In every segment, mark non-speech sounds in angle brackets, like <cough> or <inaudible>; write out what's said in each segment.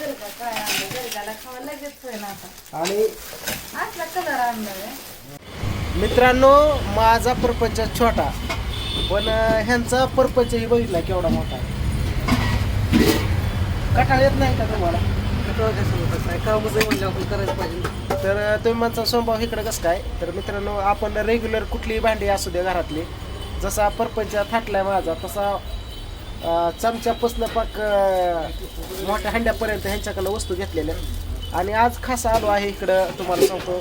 गरगा काय आणलं गरगाला खावा लगेच होय ना आता. आणि असला कलर आणलाय मित्रांनो माझा परपंच छोटा पण अं, ह्यांचा परपंचही बघितला केवढा मोठा आहे. कटाळ येत नाही का तुम्हाला? करायचं पाहिजे तर अं, तुम्ही म्हणता स्वभाव इकडे कसं काय? तर मित्रांनो आपण रेग्युलर कुठलीही भांडी असू दे घरातली जसा परपंच थाटलाय माझा तसा चमच्यापासनं पाक मोठ्या हंड्यापर्यंत ह्यांच्याकडनं वस्तू घेतलेल्या आणि आज खास आलो आहे इकडं तुम्हाला सांगतो.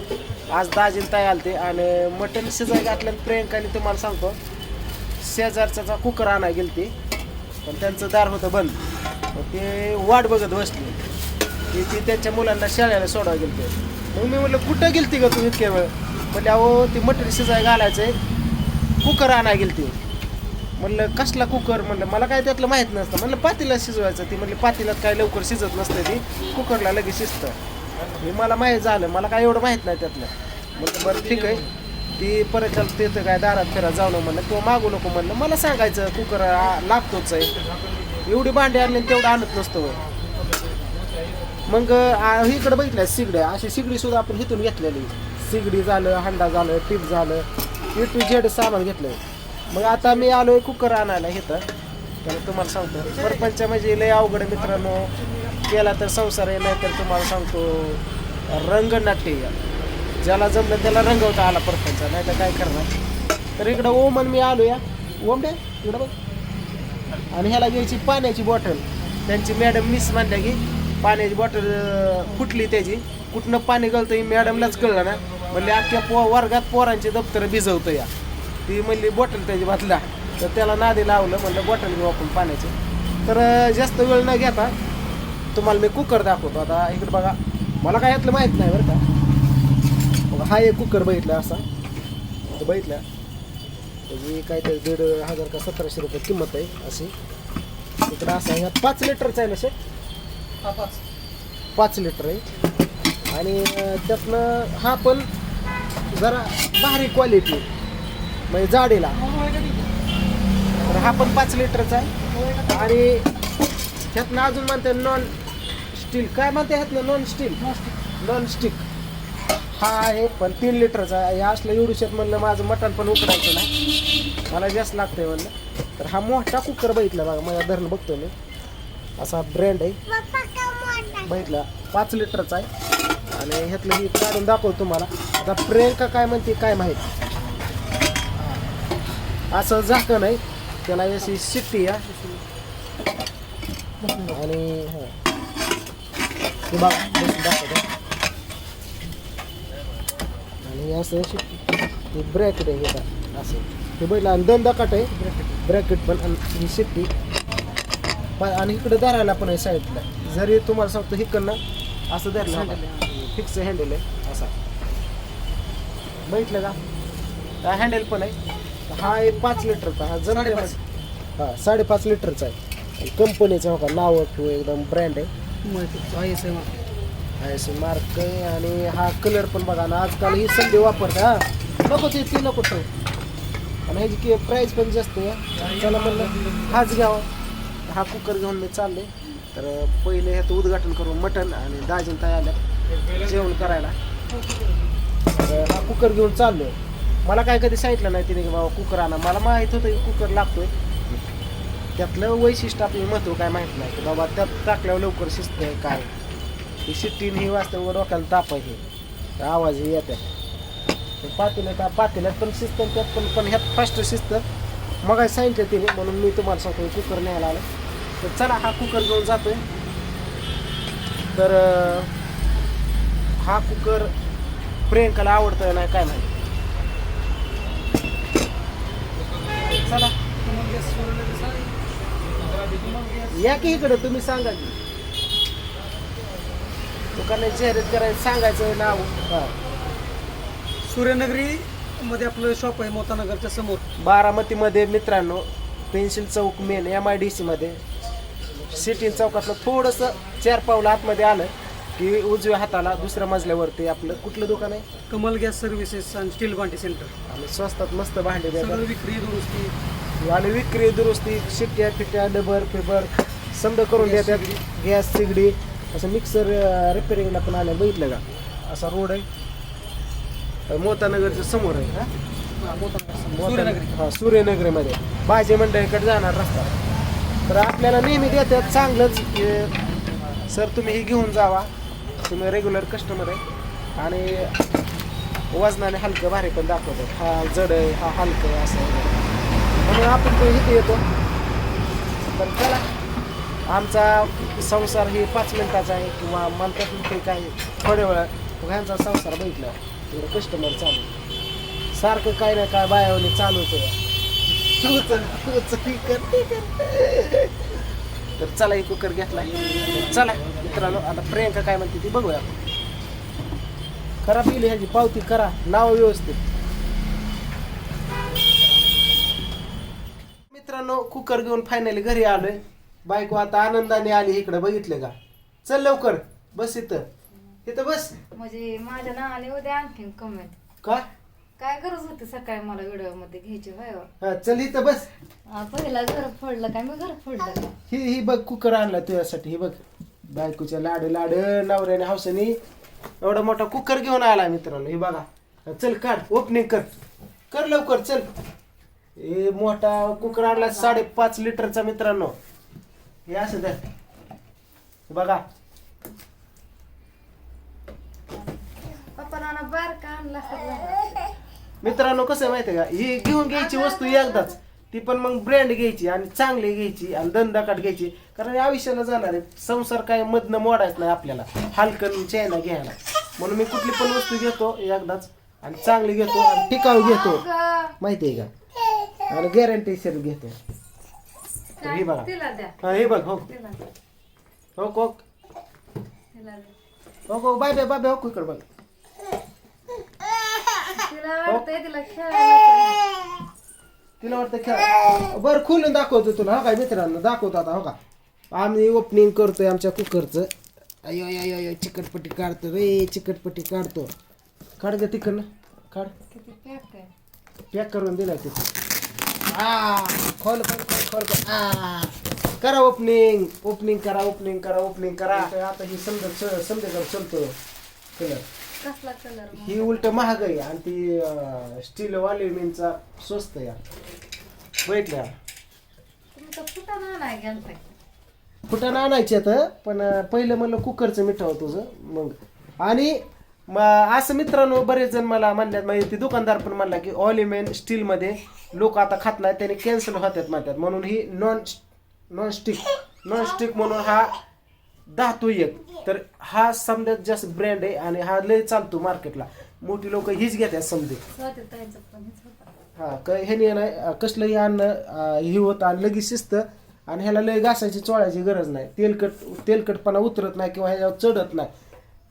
आज दाजीन ताई आलते आणि मटण शिजाय घातलं प्रियंकाने तुम्हाला सांगतो. शेजारचा कुकर आणाय गेलती पण त्यांचं दार होतं बंद. ते वाट बघत बसली. ती ती त्यांच्या मुलांना शाळेला गेलं गेलते. मग मी म्हटलं कुठं गेलती का तू इतक्या वेळ? म्हटलं अहो ती मटण शिजाय घालायचं कुकर आणाय गेलती. म्हणलं कसला कुकर? म्हणलं मला काय त्यातलं माहीत नसतं. म्हणलं पातीला शिजवायचं. ती म्हणली पातीलात काय लवकर शिजत नसतं ती कुकरला लगेच शिजतं. हे मला माहीत झालं मला काय एवढं माहीत नाही त्यातलं. म्हणलं बरं ठीक आहे. ती परत त्याला तर काय दारात फिरा जाऊ नको म्हणलं किंवा मागू नको म्हणलं मला सांगायचं कुकर आ, लागतोच आहे. एवढी भांडी आणली तेवढं आणत नसतं मग इकडं इकडे बघितलं सिगड्या अशी सिगडी सुद्धा आपण इथून घेतलेली. सिगडी झालं हंडा झालं टीप झालं. ए टू झेड सामान घेतलं मग आता मी आलोय कुकर आणायला इथं. तर तुम्हाला सांगतो. सरपंच म्हणजे लय अवघड मित्रांनो केला तर संसार आहे नाही तर तुम्हाला सांगतो रंगनाट्य आहे. ज्याला जमलं त्याला रंगवता आला परपंच नाही तर काय करणार? तर इकडं ओमन मी आलो या ओमडे इकडं बघ. आणि ह्याला घ्यायची पाण्याची बॉटल. त्यांची मॅडम मिस म्हणल्या की पाण्याची बॉटल फुटली त्याची. कुठनं पाणी गळतं मॅडमलाच कळलं ना. म्हणजे अख्ख्या पो वर्गात पोरांची दप्तर भिजवतं या ती म्हणली बॉटल त्याची बातला तर त्याला नादी लावलं म्हणलं बॉटल घेऊ आपण पाण्याची. तर जास्त वेळ न घेता तुम्हाला मी कुकर दाखवतो. आता इकडे बघा मला काय यातलं माहीत नाही बरं का. बघा, हा एक कुकर बघितला असा. तो बघितला. त्याची काहीतरी दीड हजार का सतराशे रुपये किंमत आहे अशी. इकडं असं ह्यात पाच लिटरचा आहे ना शेट? पाच. लिटर आहे. आणि त्यातनं हा पण जरा भारी क्वालिटी म्हणजे जाडीला. तर हा पण पाच लिटरचा आहे. आणि त्यातनं अजून म्हणते नॉन स्टील काय म्हणते ह्यातनं नॉन स्टील नॉन स्टिक हा आहे पण तीन लिटरचा आहे. हे असलं एवढूशात म्हणलं माझं मटण पण उकडायचं नाही. मला जास्त लागतंय म्हणलं. तर हा मोठा कुकर बघितला बघा माझ्या धरण बघतो मी. असा ब्रँड आहे. बघितला. पाच लिटरचा आहे. आणि ह्यातलं ही काढून दाखवतो तुम्हाला. आता प्रियंका काय म्हणते काय माहीत. असं झाकण आहे. त्याला अशी शिट्टी या आणि बघा आणि असं शिट्टी. ब्रॅकेट आहे का असं. हे बैल आणि दोन दकाट आहे. ब्रॅकेट पण आणि ही शिट्टी. आणि इकडे धरायला पण आहे साईडला. जरी तुम्हाला सांगतो हिकडनं असं धरलं फिक्स हँडल आहे असा. बघितलं का? हँडल पण आहे. हा आहे पाच लिटरचा हा हा साडेपाच लिटरचा आहे. कंपनीचा हो का नाव ठेवू एकदम ब्रँड आहे. आहे मार्क आहे आणि हा कलर पण बघा ना आजकाल ही संधी वापरते हा. नको ते ती नको ठेव. आणि ह्याची की प्राईस पण जास्त आहे त्याला म्हणलं हाच घ्यावा. हा कुकर घेऊन मी चालले. तर पहिले ह्याचं उद्घाटन करून मटण आणि दाजीन आल्या जेवण करायला. तर हा कुकर घेऊन चाललोय. मला काय कधी सांगितलं नाही तिने की बाबा कुकर आणा. मला माहीत होतं की कुकर लागतोय. त्यातलं वैशिष्ट्य आपल्याला महत्त्व काय माहीत नाही. की बाबा त्यात टाकल्यावर लवकर शिस्त आहे काय? ही शिट्टीन ही वाजता वर डोक्याला ताप आहे. हे. आवाज ही येते पातेल्यात पातेल्यात पण शिस्त त्यात पण पण ह्यात फास्ट शिस्त मग सांगितलं तिने म्हणून मी तुम्हाला सांगतो कुकर न्यायला आलं तर चला हा कुकर घेऊन जातोय. तर हा कुकर प्रियंकाला आवडतोय नाही काय नाही. चला. या की इकडे तुम्ही सांगा की. दुकानाची जाहिरात करायचं सांगायचं नाव. हा. सूर्यनगरी मध्ये आपलं शॉप आहे मोतानगरच्या समोर. बारामतीमध्ये मित्रांनो pencil Chowk main M I D सीमध्ये सिटी चौकातलं थोडंसं चार पावलं आतमध्ये आलं. की उजव्या हाताला दुसऱ्या मजल्यावरती आपलं कुठलं दुकान आहे? कमल गॅस सर्व्हिसेस आणि स्टील भांडी सेंटर. आणि स्वस्तात मस्त भांडे सगळं विक्री दुरुस्ती. आणि विक्री दुरुस्ती शिट्ट्या फिट्ट्या डबर फिबर समजा करून देतात. गॅस सिगडी असं मिक्सर रिपेअरिंगला पण आलं बघितलं का? असा रोड आहे. मोतानगरच्या समोर आहे हा? सूर्यनगरी. हा सूर्यनगरीमध्ये. भाजी मंडळीकडे जाणार रस्ता. तर आपल्याला नेहमी देतात चांगलंच सर तुम्ही हे घेऊन जावा. तुम्ही रेग्युलर कस्टमर आहे. आणि वजनाने हलकं भारी पण दाखवतो. हा जड आहे हा हलकं असं म्हणून आपण तो इथे येतो. तर चला आमचा संसार हे पाच मिनिटाचा आहे किंवा म्हणतात ते काय थोड्या वेळा ह्यांचा संसार बघितला. तिकडे कस्टमर चालू. सारखं काय ना काय बायावली चालूच आहे कर, तर चला एक कुकर घेतला. चला. मित्रांनो आता प्रियंका काय म्हणते ती बघूया. करा बिल ह्याची पावती करा. नाव व्यवस्थित. मित्रांनो कुकर घेऊन फायनली घरी आलोय. बायको आता आनंदाने आली इकडे बघितलं का? चल लवकर बस इथं. इथं बस. म्हणजे माझ्या नावाने उद्या आणखीन कमेंट का? काय गरज होती सकाळी मला व्हिडिओमध्ये घ्यायची हो. चल इथं बस. पहिला घर फोडलं काय मी घर फोडलं ही ही बघ कुकर आणला तुझ्यासाठी ही बघ. बायकोच्या लाड लाड नवऱ्याने हौसाने एवढा मोठा कुकर घेऊन आला मित्रांनो हे बघा. चल काढ ओपनिंग कर. कर लवकर चल. हे मोठा कुकर आणला साडेपाच लिटरचा मित्रांनो. हे असं द्या हे बघा. मित्रांनो कसं आहे का? ही घेऊन घ्यायची वस्तू एकदाच. ती पण मग ब्रँड घ्यायची आणि चांगली घ्यायची आणि दंदाकाट घ्यायची. कारण हे आयुष्याला जाणार आहे. संसार काय मधनं मोडायचं नाही आपल्याला. हलकन चेना घ्यायला. म्हणून मी कुठली पण वस्तू घेतो एकदाच. आणि चांगली घेतो आणि टिकाऊ घेतो. माहिती आहे का? आणि गॅरंटी शेअर घेतो. तर हे बघा. हा हे बघ हो. हो हो. हो हो बाय बाय बाय हो इकडे बघ. तिला वाटतंय तिला वाटतं खेळ. बरं खोलून दाखवतो तुला हो काय मित्रांनो दाखवतो आता हो का? आम्ही ओपनिंग करतोय आमच्या कुकरचं. अयो अयो अयो चिकटपट्टी काढतो रे चिकटपट्टी काढतो. काढ ग तिकडनं काढ. पॅक करून दिलाय तिथं. आ खोल खोल खोल खोल आ करा ओपनिंग ओपनिंग करा ओपनिंग करा ओपनिंग करा. आता ही समजा समजा चलतो. कलर कसला कलर ही उलट महाग आहे आणि ती स्टील अल्युमिनियमचा स्वस्त आहे. बघितलं तुम्ही तर फुटाणा नाही फुटाणं आणायचे आता पण पहिलं म्हणलं कुकरचं मिठावं तुझं मग. आणि म- असं मित्रांनो बरेच जण मला म्हणल्यात म्हणजे ते दुकानदार पण म्हणला की ऑलिमेन स्टीलमध्ये लोक आता खात नाहीत त्याने कॅन्सल होतात म्हणतात. म्हणून ही non non stick non stick म्हणून हा धातू एक. तर हा समजा जास्त ब्रँड आहे आणि हा लय चालतो मार्केटला मोठी लोक हीच घेतात समजे. हा क नाही कसलंही अन्न हे होतं आणि लगेच शिस्त आणि ह्याला लय घासायची चोळायची गरज नाही. तेलकट तेलकटपणा उतरत नाही किंवा ह्याच्यावर चढत नाही.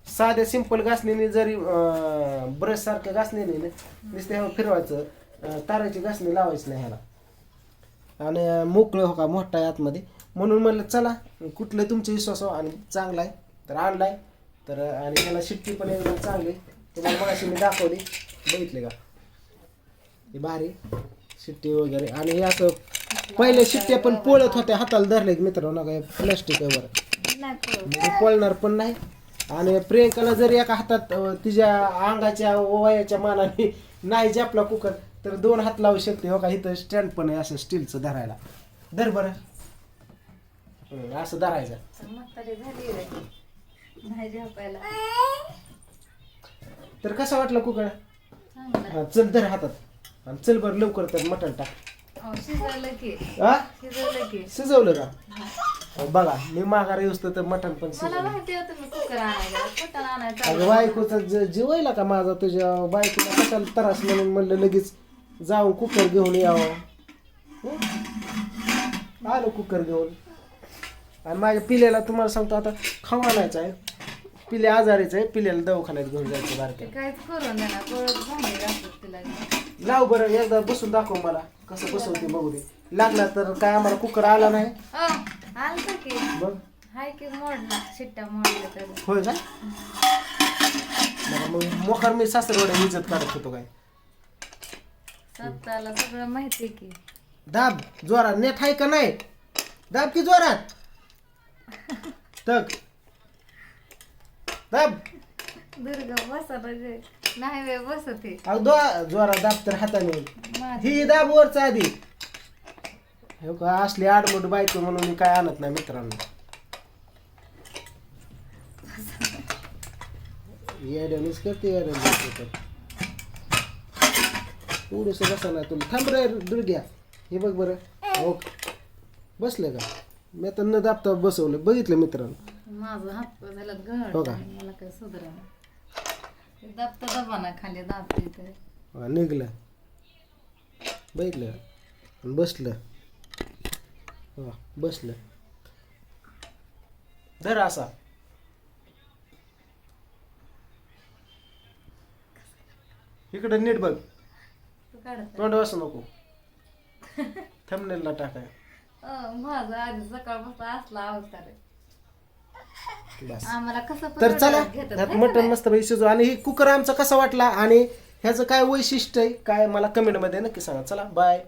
साध्या सिंपल घासणीने जरी ब्रश सारख्या घासणीने नुसतं ह्यावर फिरवायचं ताराची घासणी लावायची नाही ह्याला. आणि मोकळं हो का मोठा आहे आतमध्ये. म्हणून म्हणलं चला कुठलं तुमचा विश्वास हो आणि चांगला आहे. तर आणलाय. तर आणि त्याला शिट्टी पण एकदम चांगली. तुम्हाला मगाशी मी दाखवली. बघितले का? हे भारी शिट्टी वगैरे. आणि हे असं पहिले शिट्ट्या पण पोळत होत्या हाताला धरले मित्रांनो काय प्लास्टिक वर पळणार पण नाही. आणि प्रियंकाला जरी एका हातात तिच्या अंगाच्या वयाच्या मानाने नाही जपला कुकर तर दोन हात लावू शकते हो का? इथं स्टँड पण आहे असं स्टीलचं धरायला. धर बरं. असं धरायचं. तर म्हातारी झाली रे. नाही झोपायला. तर कसं वाटलं चांगलं. हा चल धर हातात. आणि चल बरं लवकर तर मटण टाक. अहो, शिजवलं की. हा शिजवलं की. शिजवलं का? अहो, बघा मी माघार येऊस तर मटण पण मला शिजवलं. माहिती होतं मी कुकर आणायला. फुटाणा आणायचा अगं बायकोचा ज- जीवायला का माझा? तुझ्या बायकोला कशाला त्रास म्हणून म्हणलं लगेच जाऊन कुकर घेऊन यावं? हं? आलो कुकर घेऊन. आणि माझ्या पिल्याला तुम्हाला सांगतो आता खाऊ आणायचं आहे. पिल्या आजारीच आहे पिल्याला दवाखान्यात घेऊन जायचं ते बारक्या काहीच करून देणार कळत भांडे घासत तिला. लाव बरं एकदा बसून दाखव मला कसं बसवते बघू दे. लागला तर काय आम्हाला कुकर आला नाही. अ आलता की. बघ हाय की मोडला शिट्ट्या मोडल्या तर. होय का? बरं, मग मोकार मी सासरवाड्या इज्जत काढत होतो काय? स्वतःला सगळं माहिती की. दाब जोरात. नेट आहे का नाही? दाब की जोरात? तक. दाब. दुर्गा बसा ना ग नाही वे बसते अहो दो जोरा दाब तर हाताने. ही दाब वरचा आधी. हे का असली आडमुठ बायको म्हणून मी काय आणत नाही मित्रांनो. येड्यानेच करते येड्याने थोडस बसायला तुला थांब रे दुर्ग्या. हे बघ बरं. ओके. बसले का? मी आता न दाबता बसवलं बघितलं मित्रांनो. माझं हात झालं हो का? मला काय सुधरा दाबता दबाना खाली दाबते तर हा, निघलं. बघितलं. आणि बसलं. हा बसलं. धर असा. इकडं नीट बघ. तू काढत तोंड वासू नको. <laughs> थंबनेलला टाकाय. माझं आधी सकाळपासून असला अवतार आहे. बस आम्हाला कसं तर चला घेतात, ह्यात हाय का मटन नाही? मस्त पैकी शिजव आणि ही कुकर आमचा कसा वाटला आणि ह्याचं काय वैशिष्ट्य आहे काय मला कमेंटमध्ये नक्की सांगा चला बाय